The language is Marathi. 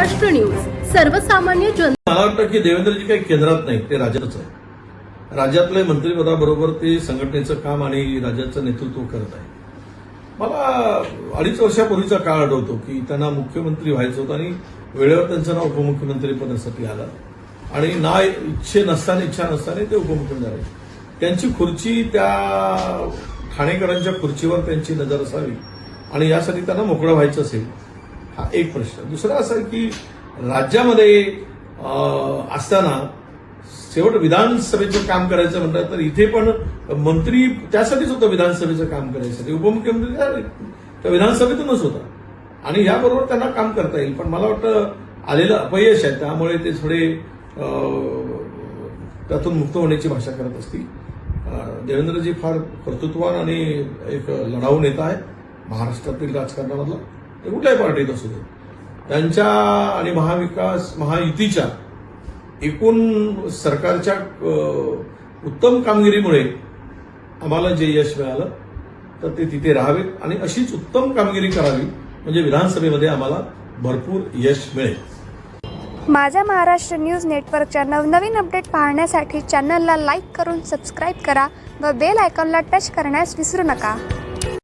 महाराष्ट्र न्यूज सर्वसामान्य जन मला वाटतं की देवेंद्रजी काही केंद्रात नाही ते राज्यातच आहे राज्यातल्या मंत्रिपदाबरोबर ते संघटनेचं काम आणि राज्याचं नेतृत्व करत आहे मला अडीच वर्षापूर्वीचा काळ आढळतो की त्यांना मुख्यमंत्री व्हायचं होतं आणि वेळेवर त्यांचं नाव उपमुख्यमंत्री पदासाठी आलं. आणि ना इच्छे नसताना इच्छा नसताना ते उपमुख्यमंत्री झाले त्यांची खुर्ची त्या ठाणेकरांच्या खुर्चीवर त्यांची नजर असावी आणि यासाठी त्यांना मोकळं व्हायचं असेल हा एक प्रश्न. दुसरा असा आहे की राज्यामध्ये असताना शेवट विधानसभेचं काम करायचं म्हणतात तर इथे पण मंत्री त्यासाठीच होतं विधानसभेचं काम करायसाठी उपमुख्यमंत्री त्या विधानसभेतूनच होता. आणि याबरोबर त्यांना काम करता येईल. पण मला वाटतं आलेलं अपयश आहे. त्यामुळे ते थोडे त्यातून मुक्त होण्याची भाषा करत असतील. देवेंद्रजी फार कर्तृत्वान आणि एक लढाऊ नेता आहे. महाराष्ट्रातील राजकारणामधला. ते कुठल्याही पार्टीत असू दे. त्यांच्या आणि महाविकास महायुतीच्या एकूण सरकारच्या उत्तम कामगिरीमुळे आम्हाला जे यश मिळालं तर ते तिथे राहावेत आणि अशीच उत्तम कामगिरी करावी म्हणजे विधानसभेमध्ये आम्हाला भरपूर यश मिळेल. माझ्या महाराष्ट्र न्यूज नेटवर्कच्या नवनवीन अपडेट पाहण्यासाठी चॅनलला लाईक करून सबस्क्राईब करा व बेल आयकॉनला टच करण्यास विसरू नका.